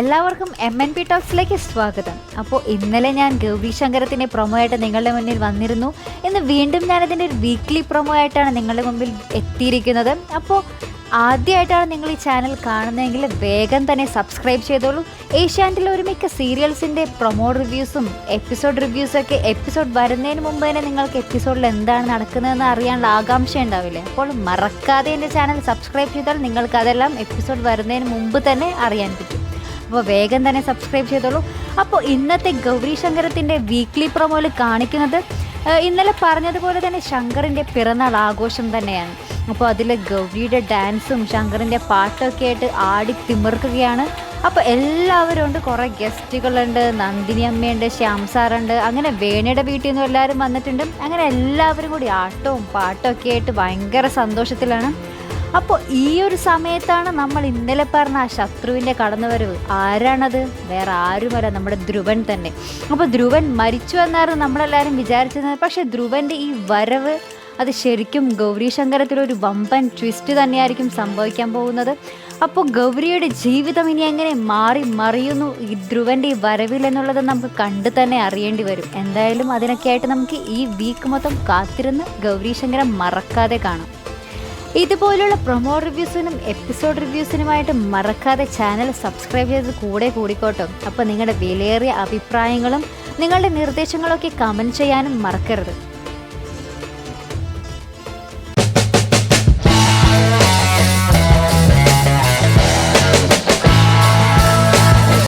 എല്ലാവർക്കും M N P ടോക്സിലേക്ക് സ്വാഗതം. അപ്പോൾ ഇന്നലെ ഞാൻ ഗൗരി ശങ്കരത്തിന്റെ പ്രൊമോ ആയിട്ട് നിങ്ങളുടെ മുന്നിൽ വന്നിരുന്നു. ഇന്ന് വീണ്ടും ഞാനതിന്റെ ഒരു വീക്ക്ലി പ്രൊമോ ആയിട്ടാണ് നിങ്ങളുടെ മുമ്പിൽ എത്തിയിരിക്കുന്നത്. അപ്പോൾ ആദ്യമായിട്ടാണ് നിങ്ങൾ ഈ ചാനൽ കാണുന്നതെങ്കിൽ വേഗം തന്നെ സബ്സ്ക്രൈബ് ചെയ്തോളൂ. ഏഷ്യാനെറ്റിലെ ഒരു മിക്ക സീരിയൽസിന്റെ പ്രൊമോ റിവ്യൂസും എപ്പിസോഡ് റിവ്യൂസൊക്കെ എപ്പിസോഡ് വരുന്നതിന് മുമ്പ് തന്നെ നിങ്ങൾക്ക് എപ്പിസോഡിൽ എന്താണ് നടക്കുന്നതെന്ന് അറിയാനുള്ള ആകാംക്ഷ ഉണ്ടാവില്ലേ? അപ്പോൾ മറക്കാതെ എന്റെ ചാനൽ സബ്സ്ക്രൈബ് ചെയ്താൽ നിങ്ങൾക്ക് അതെല്ലാം എപ്പിസോഡ് വരുന്നതിന് മുമ്പ് തന്നെ അറിയാൻ പറ്റും. അപ്പോൾ വേഗം തന്നെ സബ്സ്ക്രൈബ് ചെയ്തോളൂ. അപ്പോൾ ഇന്നത്തെ ഗൗരി ശങ്കരത്തിന്റെ വീക്ക്ലി പ്രൊമോയിൽ കാണിക്കുന്നത് ഇന്നലെ പറഞ്ഞതുപോലെ തന്നെ ശങ്കറിന്റെ പിറന്നാൾ ആഘോഷം തന്നെയാണ്. അപ്പോൾ അതിൽ ഗൗരിയുടെ ഡാൻസും ശങ്കറിന്റെ പാട്ടൊക്കെ ആയിട്ട് ആടി തിമിർക്കുകയാണ്. അപ്പോൾ എല്ലാവരും ഉണ്ട് കുറേ ഗസ്റ്റുകളുണ്ട് നന്ദിനി അമ്മയുണ്ട് ശ്യാം സാറുണ്ട് അങ്ങനെ വേണിയുടെ വീട്ടിൽ നിന്നും എല്ലാവരും വന്നിട്ടുണ്ട്. അങ്ങനെ എല്ലാവരും കൂടി ആട്ടവും പാട്ടൊക്കെ ആയിട്ട് ഭയങ്കര സന്തോഷത്തിലാണ്. അപ്പോൾ ഈ ഒരു സമയത്താണ് നമ്മൾ ഇന്നലെ പറഞ്ഞ ആ ശത്രുവിന്റെ കടന്നുവരവ്. ആരാണത്? വേറെ ആരുമല്ല നമ്മുടെ ധ്രുവൻ തന്നെ. അപ്പോൾ ധ്രുവൻ മരിച്ചു എന്നായിരുന്നു നമ്മളെല്ലാവരും വിചാരിച്ചിരുന്നത്. പക്ഷേ ധ്രുവന്റെ ഈ വരവ് അത് ശരിക്കും ഗൗരി ശങ്കരത്തിലൊരു വമ്പൻ ട്വിസ്റ്റ് തന്നെയായിരിക്കും സംഭവിക്കാൻ പോകുന്നത്. അപ്പോൾ ഗൗരിയുടെ ജീവിതം ഇനി എങ്ങനെ മാറി മറിയുന്നു? ഈ ധ്രുവന്റെ ഈ വരവിൽ എന്നുള്ളത് നമുക്ക് കണ്ടു തന്നെ അറിയേണ്ടി വരും. എന്തായാലും അതിനൊക്കെ ആയിട്ട് നമുക്ക് ഈ വീക്ക് മൊത്തം കാത്തിരുന്ന് ഗൗരി ശങ്കരം മറക്കാതെ കാണാം. ഇതുപോലുള്ള പ്രൊമോ റിവ്യൂസിനും എപ്പിസോഡ് റിവ്യൂസിനുമായിട്ട് മറക്കാതെ ചാനൽ സബ്സ്ക്രൈബ് ചെയ്ത് കൂടെ കൂടിക്കോട്ടും. അപ്പോൾ നിങ്ങളുടെ വിലയേറിയ അഭിപ്രായങ്ങളും നിങ്ങളുടെ നിർദ്ദേശങ്ങളൊക്കെ കമന്റ് ചെയ്യാനും മറക്കരുത്.